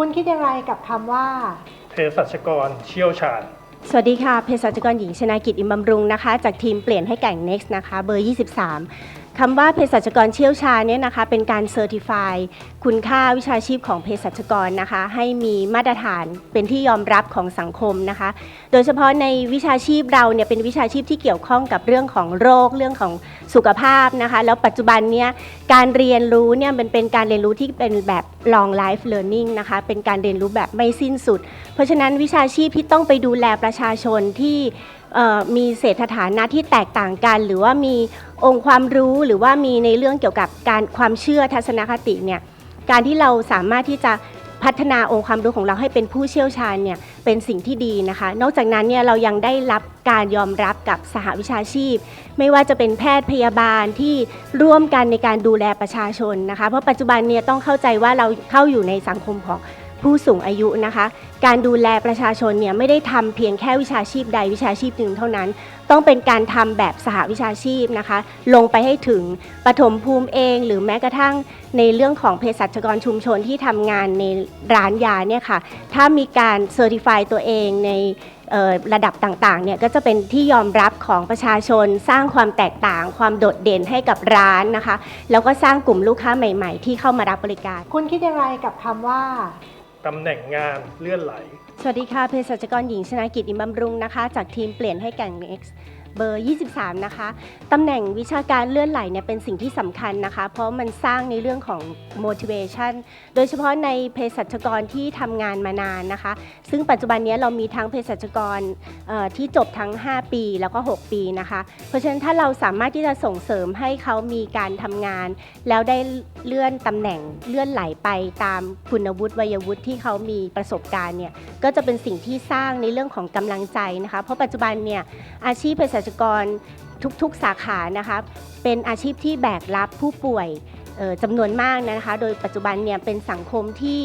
คุณคิดอย่างไรกับคำว่า เภสัชกรเชี่ยวชาญ สวัสดีค่ะเภสัชกรหญิงชนากิจอิมบำรุงนะคะ จากทีมเปลี่ยนให้แก่ง Next นะคะ เบอร์ 23 คำว่าเภสัชกรเชี่ยวชาญเนี่ยนะคะ เป็นการเซอร์ติฟายคุณค่าวิชาชีพของเภสัชกรนะคะ ให้มีมาตรฐานเป็นที่ยอมรับของสังคมนะคะ โดยเฉพาะในวิชาชีพเราเนี่ยเป็นวิชาชีพที่เกี่ยวข้องกับเรื่องของโรคเรื่องของสุขภาพนะคะ แล้วปัจจุบันเนี่ยการเรียนรู้เนี่ยมันเป็นการเรียนรู้ที่เป็นแบบ long life learning นะคะเป็นการเรียนรู้แบบไม่สิ้นสุด เพราะฉะนั้นวิชาชีพที่ต้องไปดูแลประชาชนที่มีเศรษฐฐานะที่แตกต่างกัน หรือว่ามีองค์ความรู้หรือว่ามีในเรื่องเกี่ยวกับการความเชื่อทัศนคติเนี่ยการที่เราสามารถที่จะพัฒนาองค์ความรู้ของเราให้เป็นผู้เชี่ยวชาญเนี่ย เป็นสิ่งที่ดีนะคะ นอกจากนั้นเนี่ยเรายังได้รับการยอมรับกับสหวิชาชีพ ไม่ว่าจะเป็นแพทย์พยาบาลที่ร่วมกันในการดูแลประชาชนนะคะ เพราะปัจจุบันเนี่ยต้องเข้าใจว่าเราเข้าอยู่ในสังคมของ ผู้สูงอายุนะคะ การดูแลประชาชนเนี่ยไม่ได้ทำเพียงแค่วิชาชีพใดวิชาชีพหนึ่งเท่านั้น ต้องเป็นการทำแบบสหวิชาชีพนะคะ ลงไปให้ถึงปฐมภูมิเอง หรือแม้กระทั่งในเรื่องของเภสัชกรชุมชนที่ทำงานในร้านยาเนี่ยค่ะ ถ้ามีการเซอร์ติฟายตัวเองในระดับต่างๆ เนี่ยก็จะเป็นที่ยอมรับของประชาชน สร้างความแตกต่าง ความโดดเด่นให้กับร้านนะคะ แล้วก็สร้างกลุ่มลูกค้าใหม่ ๆ ที่เข้ามารับบริการ คุณคิดอย่างไรกับคำว่า ตำแหน่งงานเลื่อนไหล สวัสดีค่ะเภสัชกรหญิงชนากิจอิมบำรุงนะคะ จากทีมเปลี่ยนให้แก่ง X เบอร์ 23 นะคะตำแหน่งวิชาการเลื่อนไหลเนี่ยเป็นสิ่งที่สำคัญนะคะ เพราะมันสร้างในเรื่องของ motivation โดยเฉพาะในเภสัชกรที่ทำงานมานานนะคะ ซึ่งปัจจุบันนี้เรามีทั้งเภสัชกรที่จบทั้ง 5 ปีแล้วก็ 6 ปีนะคะ เพราะฉะนั้นถ้าเราสามารถที่จะส่งเสริมให้เขามีการทำงาน แล้วได้เลื่อนตำแหน่งเลื่อนไหลไปตามคุณวุฒิวัยวุฒิที่เขามีประสบการณ์เนี่ยก็จะเป็นสิ่งที่สร้างในเรื่องของกำลังใจนะคะ เพราะปัจจุบันเนี่ยอาชีพเภสัชกรทุกๆสาขานะคะเป็นอาชีพที่แบกรับผู้ป่วยจำนวนมากนะคะ โดยปัจจุบันเนี่ยเป็นสังคมที่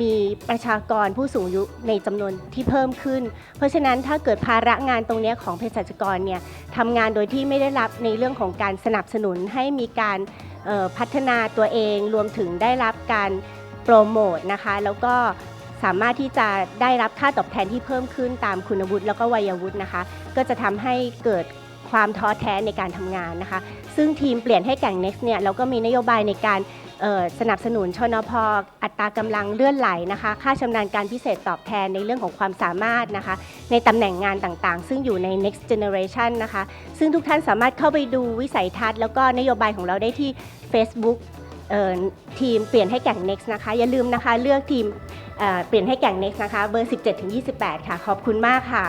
มีประชากรผู้สูงอายุในจำนวนที่เพิ่มขึ้น เพราะฉะนั้นถ้าเกิดภาระงานตรงนี้ของเภสัชกรเนี่ยทำงานโดยที่ไม่ได้รับในเรื่องของการสนับสนุนให้มีการพัฒนาตัวเองรวมถึงได้รับการโปรโมทนะคะ แล้วก็ สามารถที่จะได้รับค่าตอบแทนที่เพิ่มขึ้นตามคุณวุฒิแล้วก็วัยวุฒินะคะ ก็จะทำให้เกิดความท้อแท้ในการทำงานนะคะ ซึ่งทีมเปลี่ยนให้แก่ง Next เนี่ยเราก็มีนโยบายในการสนับสนุนชนพอัตรากำลังเลื่อนไหลนะคะ ค่าชำนาญการพิเศษตอบแทนในเรื่องของความสามารถนะคะ ในตำแหน่งงานต่างๆ ซึ่งอยู่ใน next generation นะคะ ซึ่งทุกท่านสามารถเข้าไปดูวิสัยทัศน์แล้วก็นโยบายของเราได้ที่ Facebook ทีมเปลี่ยนให้แก่ง next นะคะ อย่าลืมนะคะ เลือกทีมเเปลี่ยนให้แก่ง next นะคะ เบอร์ 17-28 ค่ะ ขอบคุณมากค่ะ